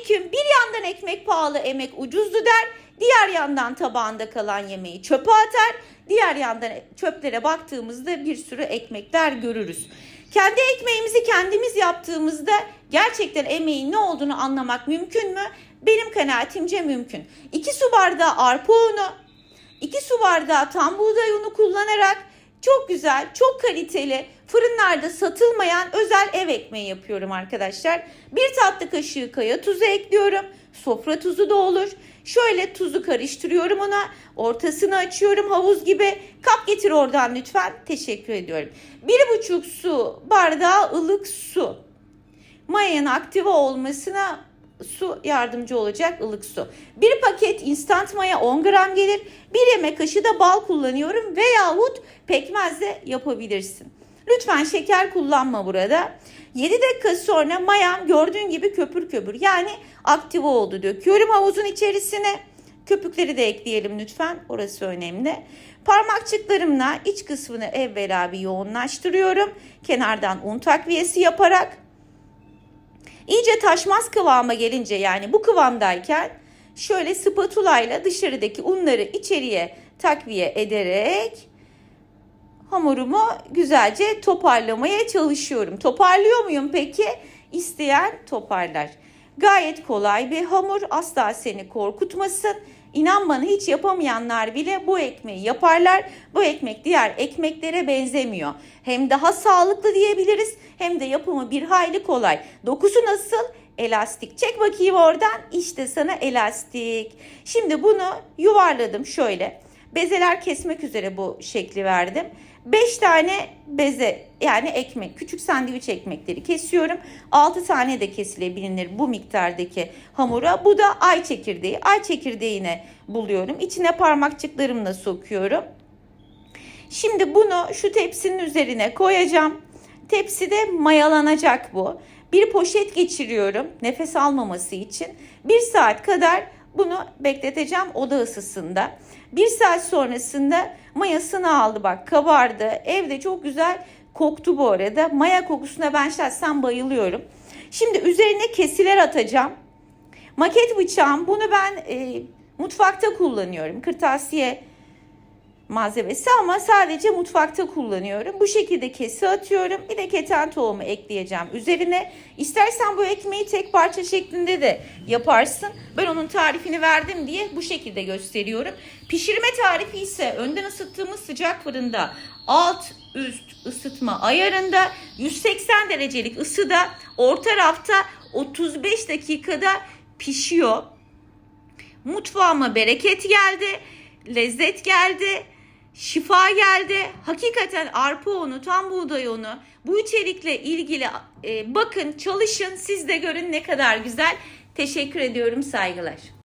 Selamünaleyküm. Bir yandan ekmek pahalı, emek ucuzdu der. Diğer yandan tabağında kalan yemeği çöpe atar. Diğer yandan çöplere baktığımızda bir sürü ekmekler görürüz. Kendi ekmeğimizi kendimiz yaptığımızda gerçekten emeğin ne olduğunu anlamak mümkün mü? Benim kanaatimce mümkün. 2 su bardağı arpa unu, 2 su bardağı tam buğday unu kullanarak çok güzel, çok kaliteli, fırınlarda satılmayan özel ev ekmeği yapıyorum arkadaşlar. Bir tatlı kaşığı kaya tuzu ekliyorum. Sofra tuzu da olur. Şöyle tuzu karıştırıyorum ona. Ortasını açıyorum havuz gibi. Kap getir oradan lütfen. Teşekkür ediyorum. Bir buçuk su bardağı ılık su. Mayanın aktive olmasına su yardımcı olacak ılık su. Bir paket instant maya 10 gram gelir. Bir yemek kaşığı da bal kullanıyorum veyahut pekmez de yapabilirsin. Lütfen şeker kullanma burada. 7 dakika sonra mayam gördüğün gibi köpür köpür yani aktive oldu. Döküyorum havuzun içerisine. Köpükleri de ekleyelim lütfen. Orası önemli. Parmakçıklarımla iç kısmını evvela bir yoğunlaştırıyorum. Kenardan un takviyesi yaparak İyice taşmaz kıvama gelince yani bu kıvamdayken şöyle spatula ile dışarıdaki unları içeriye takviye ederek hamurumu güzelce toparlamaya çalışıyorum. Toparlıyor muyum peki? İsteyen toparlar. Gayet kolay bir hamur asla seni korkutmasın. İnan bana hiç yapamayanlar bile bu ekmeği yaparlar. Bu ekmek diğer ekmeklere benzemiyor. Hem daha sağlıklı diyebiliriz hem de yapımı bir hayli kolay. Dokusu nasıl? Elastik. Çek bakayım oradan. İşte sana elastik. Şimdi bunu yuvarladım şöyle. Bezeler kesmek üzere bu şekli verdim. 5 tane beze yani ekmek, küçük sandviç ekmekleri kesiyorum. 6 tane de kesilebilir bu miktardaki hamura. Bu da ay çekirdeği. Ay çekirdeğine buluyorum. İçine parmakçıklarımla sokuyorum. Şimdi bunu şu tepsinin üzerine koyacağım. Tepside mayalanacak bu. Bir poşet geçiriyorum nefes almaması için. Bir saat kadar bunu bekleteceğim oda ısısında. Bir saat sonrasında mayasını aldı bak kabardı. Evde çok güzel koktu bu arada. Maya kokusuna ben şahsen bayılıyorum. Şimdi üzerine kesiler atacağım. Maket bıçağım bunu ben e, mutfakta kullanıyorum. Kırtasiye malzemesi ama sadece mutfakta kullanıyorum. Bu şekilde kesi atıyorum. Bir de keten tohumu ekleyeceğim üzerine. İstersen bu ekmeği tek parça şeklinde de yaparsın. Ben onun tarifini verdim diye bu şekilde gösteriyorum. Pişirme tarifi ise önden ısıttığımız sıcak fırında alt üst ısıtma ayarında 180 derecelik ısıda orta rafta 35 dakikada pişiyor. Mutfağıma bereket geldi, lezzet geldi, şifa geldi. Hakikaten arpa unu, tam buğday unu bu içerikle ilgili e, bakın, çalışın, siz de görün ne kadar güzel. Teşekkür ediyorum, saygılar.